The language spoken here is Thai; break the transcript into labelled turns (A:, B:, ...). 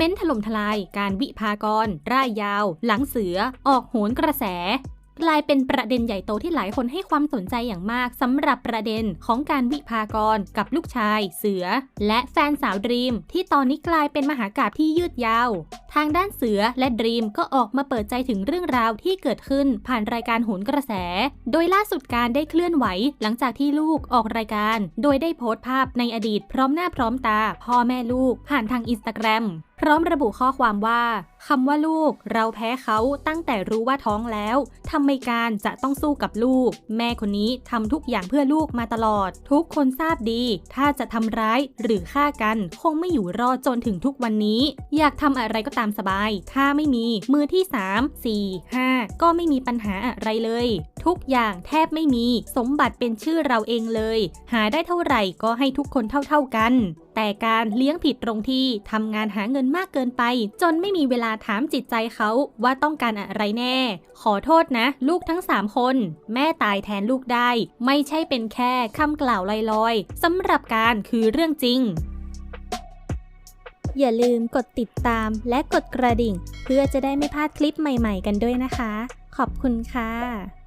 A: เม้นถล่มทลาย การวิพากร ร่ายยาว หลังเสือ ออกโหนกระแส กลายเป็นประเด็นใหญ่โตที่หลายคนให้ความสนใจอย่างมากสำหรับประเด็นของการวิพากรกับลูกชาย เสือ และแฟนสาวดรีม ที่ตอนนี้กลายเป็นมหากาบที่ยืดยาว ทางด้านเสือและดรีมก็ออกมาเปิดใจถึงเรื่องราวที่เกิดขึ้นผ่านรายการโหนกระแส โดยล่าสุดการได้เคลื่อนไหวหลังจากที่ลูกออกรายการ โดยได้โพสต์ภาพในอดีตพร้อมหน้าพร้อมตาพ่อแม่ลูกผ่านทางอินสตาแกรม พร้อมระบุข้อความว่าคำว่าลูก เราแพ้เขาตั้งแต่รู้ว่าท้องแล้วทำไมการจะต้องสู้กับลูก แม่คนนี้ทำทุกอย่างเพื่อลูกมาตลอด ทุกคนทราบดี ถ้าจะทำร้ายหรือฆ่ากัน คงไม่อยู่รอดจนถึงทุกวันนี้ อยากทำอะไรก็ตามสบาย ถ้าไม่มีมือที่ 3 4 5 ก็ไม่มีปัญหาอะไรเลย ทุกอย่างแทบไม่มี สมบัติเป็นชื่อเราเองเลย หาได้เท่าไหร่ก็ให้ทุกคนเท่า ๆกัน แต่การเลี้ยงผิดตรงที่ทำงานหาเงินมากเกินไป จนไม่มีเวลาถามจิตใจเขาว่าต้องการอะไรแน่ ขอโทษนะ ลูกทั้ง 3 คน แม่ตายแทนลูกได้ ไม่ใช่เป็นแค่คำกล่าวลอยๆสำหรับการคือเรื่องจริง
B: อย่าลืมกดติดตามและกดกระดิ่ง เพื่อจะได้ไม่พลาดคลิปใหม่ๆกันด้วยนะคะ ขอบคุณค่ะ